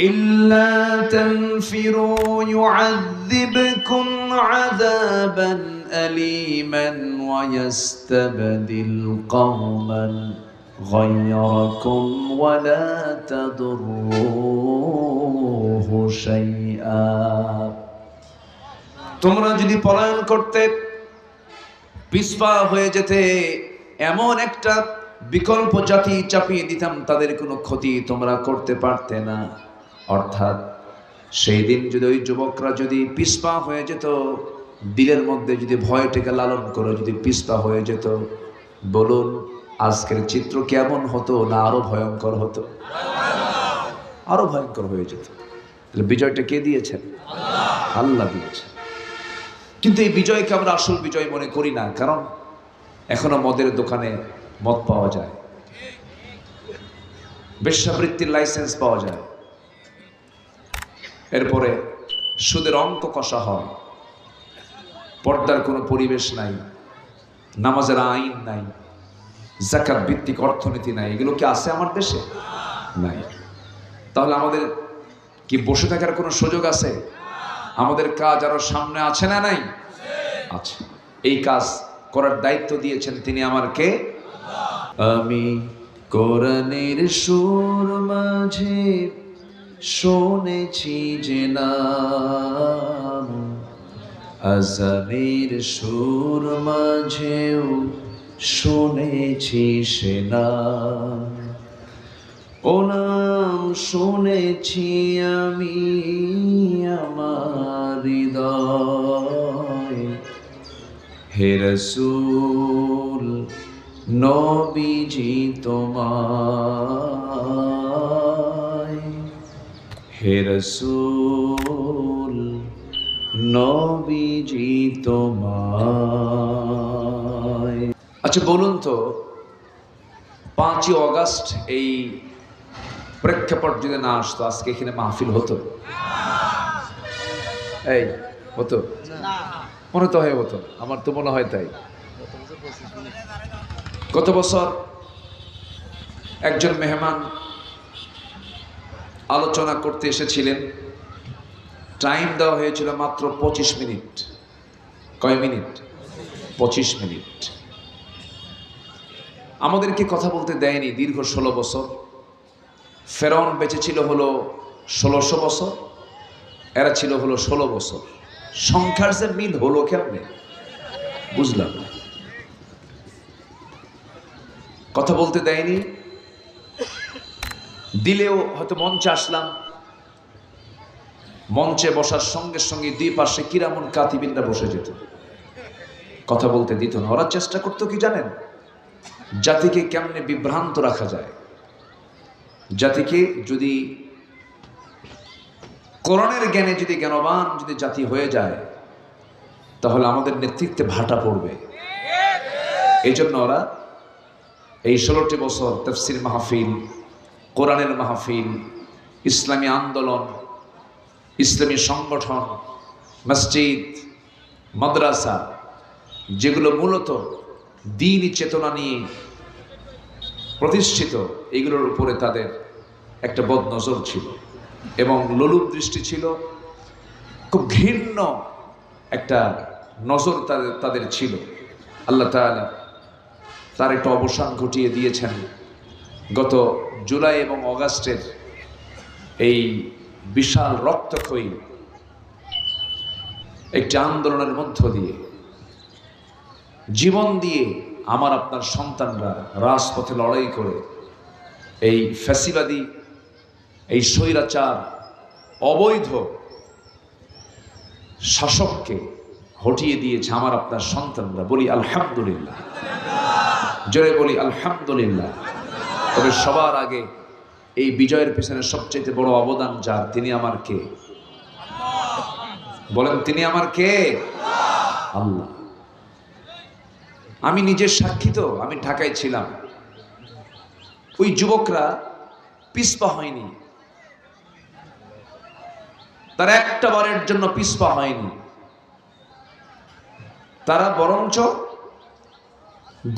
إلا تنفروا يعذبكم عذابا أليما ويستبدل قوما غيركم ولا تضروه شيئا তোমরা যদি পলায়ন করতে পিসপা হয়ে যেতে এমন একটা বিকল্প জাতি চাপিয়ে দিতাম তাদের কোনো ক্ষতি তোমরা করতে পারতে না অর্থাৎ সেই দিন যদি ওই যুবকরা যদি পিসপা হয়ে যেত, দিলের মধ্যে যদি ভয়টাকে লালন করে যদি পিসপা হয়ে যেত, বলুন, আজকের চিত্র কেমন হতো না আরও ভয়ঙ্কর হতো? আরও ভয়ঙ্কর হয়ে যেত। তাহলে বিজয়টা কে দিয়েছেন? আল্লাহ দিয়েছেন। কিন্তু এই বিজয়কে আমরা আসল বিজয় মনে করি না, কারণ এখনও মদের দোকানে মদ পাওয়া যায়। বেশ্যাবৃত্তির লাইসেন্স পাওয়া যায়। এরপরে সুদের অঙ্ক কষা হয়। পর্দার কোনো পরিবেশ নাই, নামাজের আইন নাই জাকাত ভিত্তিক অর্থনীতি নাই। এগুলো কি আছে আমার দেশে? নাই। তাহলে আমাদের কি বসে থাকার কোনো সুযোগ আছে? আমাদের কাজ আরও সামনে আছে না নাই? আছে। এই কাজ করার দায়িত্ব দিয়েছেন তিনি আমার কে? আমি কোরআনের সুর মাঝে শুনেছি যে নাম আজানের সুর মাঝেও শুনেছি সে নাম। ও নাম শুনেছি আমি আমার হৃদয়। হে রসুল, নবীজি তোমায় হে রসুল নবীজি আচ্ছা বলুন তো, পাঁচই অগাস্ট এই প্রেক্ষাপট যদি না আসতো, আজকে এখানে মাহফিল হতো? এই, হতো? মনে তো হয় হতো, আমার তো মনে হয় তাই। গত বছর? একজন মেহমান আলোচনা করতে এসেছিলেন। টাইম দেওয়া হয়েছিল মাত্র পঁচিশ মিনিট। কয় মিনিট? পঁচিশ মিনিট। আমাদেরকে কথা বলতে দেয়নি দীর্ঘ ষোলো বছর। ফেরন বেঁচে ছিল হলো ষোলোশো বছর, এরা ছিল হলো ষোলো বছর। সংখ্যার যে মিল হলো কেমনে? বুঝলাম কথা বলতে দেয়নি দিলেও হয়তো মঞ্চে আসলাম। মঞ্চে বসার সঙ্গে সঙ্গে দুই পাশে কিরামন কাতিবিনরা বসে যেত। কথা বলতে দিত না। ওরা চেষ্টা করতো কি জানেন? জাতিকে কেমনে বিভ্রান্ত রাখা যায়? জাতিকে যদি করণের জ্ঞানে যদি জ্ঞানবান যদি জাতি হয়ে যায় তাহলে আমাদের নেতৃত্বে ভাটা পড়বে। এই জন্য ওরা এই ষোলোটি বছর তফসির মাহফিল কোরআনের মাহফিল, ইসলামী আন্দোলন, ইসলামী সংগঠন, মসজিদ, মাদ্রাসা, যেগুলো মূলত দিনই চেতনা নিয়ে প্রতিষ্ঠিত, এগুলোর উপরে তাদের একটা বদনজর ছিল এবং লোলুপ দৃষ্টি ছিল। খুব ঘৃণ্য একটা নজর তাদের তাদের ছিল। আল্লাহ তার একটা অবসান ঘটিয়ে দিয়েছেন। গত জুলাই এবং অগাস্টের এই বিশাল রক্তক্ষয়ী একটি আন্দোলনের মধ্য দিয়ে জীবন দিয়ে আমার আপনার সন্তানরা রাজপথে লড়াই করে এই ফ্যাসিবাদী, এই স্বৈরাচার, অবৈধ শাসককে হটিয়ে দিয়েছে আমার আপনার সন্তানরা। বলি আলহামদুলিল্লাহ। জোরে বলি আলহামদুলিল্লাহ। তবে সবার আগে এই বিজয়ের পেছনে সবচেয়ে বড় অবদান যার, তিনি আমার কে? বলেন, তিনি আমার কে? আল্লাহ। আমি নিজের সাক্ষী তো, আমি ঢাকায় ছিলাম। ওই যুবকরা পিসপা হয়নি। তারা একটা বারের জন্য পিসপা হয়নি। তারা বরঞ্চ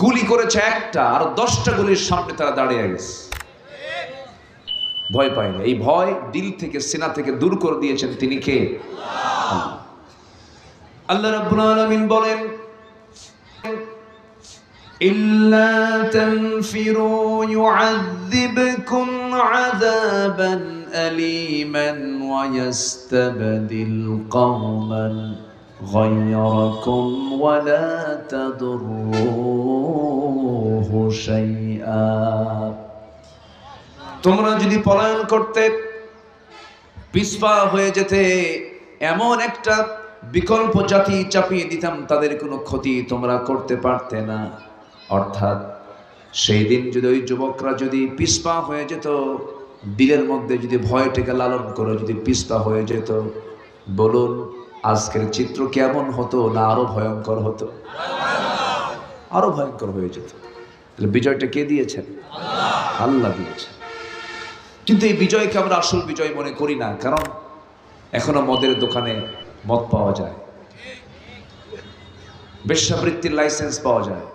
গুলি করেছে একটা আর দশটা গুলির সামনে তারা দাঁড়িয়ে গেছে ভয় পায় না এই ভয় দিল থেকে সিনা থেকে দূর করে দিয়েছেন তিনি কে আল্লাহ রাব্বুল আলামিন বলেন إلا تنفروا يعذبكم عذابا أليما ويستبدل قوما غيركم ولا تضروه شيئا তোমরা যদি পলায়ন করতে পিসপা হয়ে যেতে এমন একটা বিকল্প জাতি চাপিয়ে দিতাম, তাদের কোনো ক্ষতি তোমরা করতে পারতে না। অর্থাৎ সেই দিন যদি ওই যুবকরা যদি পিসপা হয়ে যেত, দিলের মধ্যে যদি ভয় ভয়টাকে লালন করে যদি পিসপা হয়ে যেত, বলুন, আজকের চিত্র কেমন হতো না আরও ভয়ঙ্কর হতো? আরও ভয়ঙ্কর হয়ে যেত। তাহলে বিজয়টা কে দিয়েছেন? আল্লাহ দিয়েছেন। কিন্তু এই বিজয়কে আমরা আসল বিজয় মনে করি না, কারণ এখনও মদের দোকানে মদ পাওয়া যায়। বেশ্যাবৃত্তির লাইসেন্স পাওয়া যায়।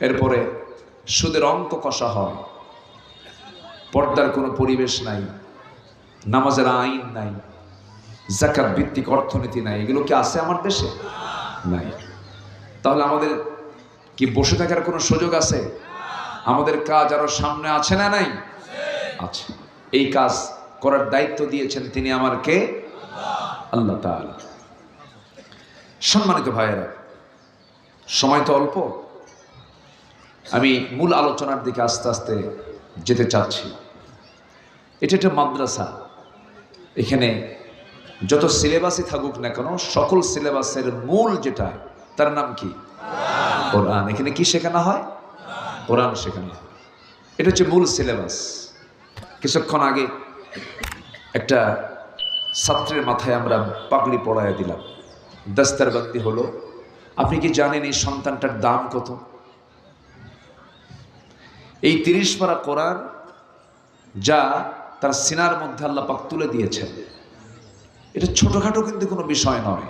এরপরে সুদের অঙ্ক কষা হয়। পর্দার কোনো পরিবেশ নাই। নামাজের আইন নাই। জাকাত ভিত্তিক অর্থনীতি নাই। এগুলো কি আছে আমার দেশে? নাই। তাহলে আমাদের কি বসে থাকার কোনো সুযোগ আছে? আমাদের কাজ আরও সামনে আছে না নাই? আছে এই কাজ করার দায়িত্ব দিয়েছেন তিনি আমার কে? আল্লাহ সম্মানিত ভাইয়েরা, সময় তো অল্প। আমি মূল আলোচনার দিকে আস্তে আস্তে যেতে চাচ্ছি। এটা একটা মাদ্রাসা। এখানে যত সিলেবাসই থাকুক না কেন, সকল সিলেবাসের মূল যেটা, তার নাম কি? কোরআন। এখানে কি শেখানো হয়? কোরআন শেখানো হয়। এটা হচ্ছে মূল সিলেবাস কিছুক্ষণ আগে একটা ছাত্রের মাথায় আমরা পাগড়ি পড়ায় দিলাম। দাস্তারবন্দি হলো। আপনি কি জানেন এই সন্তানটার দাম কত? এই তিরিশ পারা কোরআন যা তার সিনার মধ্যে আল্লাহ পাক তুলে দিয়েছেন, এটা ছোটখাটো কিন্তু কোনো বিষয় নয়।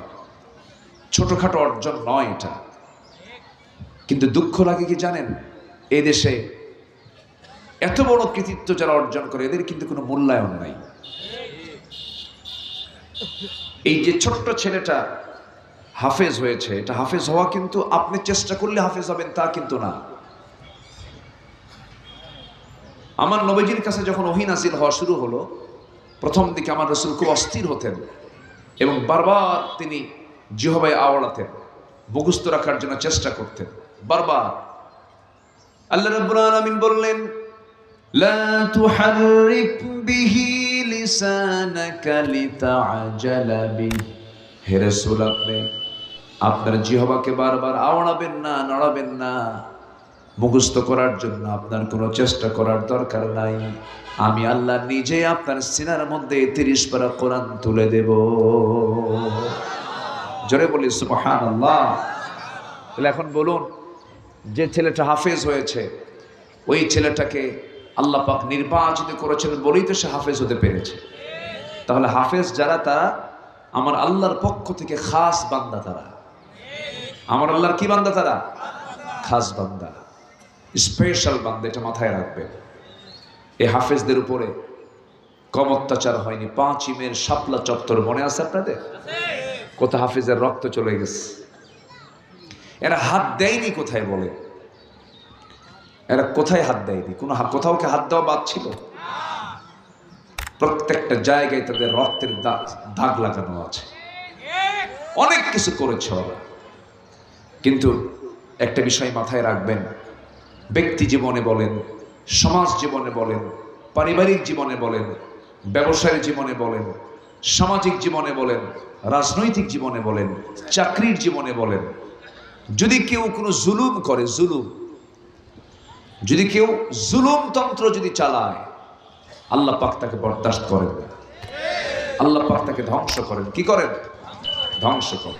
ছোটখাটো অর্জন নয় এটা। কিন্তু দুঃখ লাগে কি জানেন? এই দেশে এত বড় কৃতিত্ব যারা অর্জন করে, এদের কিন্তু কোনো মূল্যায়ন নাই। এই যে ছোট্ট ছেলেটা হাফেজ হয়েছে, এটা হাফেজ হওয়া কিন্তু আপনি চেষ্টা করলে হাফেজ হবেন, তা কিন্তু না। আমার নবীজির কাছে যখন ওহি নাজিল হওয়া শুরু হলো, প্রথম দিকে আমার রসুল খুব অস্থির হতেন এবং বারবার তিনি জিহবাই আওড়াতেন, মুখস্থ রাখার জন্য চেষ্টা করতেন। বারবার। আল্লাহ রাব্বুল আলামিন বললেন, লা তুহাররিক বিহি লিসানাকা লিতাআজালা বিহি। হে রাসূল, আপনি আপনার জিহবাকে বারবার আওড়াবেন না, নড়াবেন না। মুখস্থ করার জন্য আপনার কোনো চেষ্টা করার দরকার নাই। আমি আল্লাহ নিজে আপনার সিনার মধ্যে তিরিশ পারা কোরআন তুলে দেব। জোরে বলি সুবহান আল্লাহ তাহলে এখন বলুন যে ছেলেটা হাফেজ হয়েছে, ওই ছেলেটাকে আল্লাহ পাক নির্বাচিত করেছেন বলেই তো সে হাফেজ হতে পেরেছে। তাহলে হাফেজ যারা, তারা আমার আল্লাহর পক্ষ থেকে খাস বান্দা তারা। আমার আল্লাহর কি বান্দা তারা? খাস বান্দা। স্পেশাল বান্দা, এটা মাথায় রাখবে এই হাফেজদের উপরে কম অত্যাচার হয়নি। পাঁচ ইমের শাপলা চত্বর মনে আছে আপনাদের? কোথা হাফেজের রক্ত চলে গেছে? এরা হাত দেয়নি কোথায় বলে? এরা কোথায় হাত দেয়নি? কোনো কোথাও কি হাত দেওয়া বাদ ছিল? প্রত্যেকটা জায়গায় তাদের রক্তের দাগ দাগ লাগানো আছে। অনেক কিছু করেছে ওরা। কিন্তু একটা বিষয় মাথায় রাখবেন, ব্যক্তি জীবনে বলেন, সমাজ জীবনে বলেন, পারিবারিক জীবনে বলেন ব্যবসায়ের জীবনে বলেন, সামাজিক জীবনে বলেন, রাজনৈতিক জীবনে বলেন, চাকরির জীবনে বলেন যদি কেউ কোনো জুলুম করে, জুলুম। যদি কেউ জুলুম তন্ত্র যদি চালায়, আল্লাহ পাক তাকে বরদাস্ত করেন। আল্লাহ পাক তাকে ধ্বংস করেন। কি করেন? ধ্বংস করেন।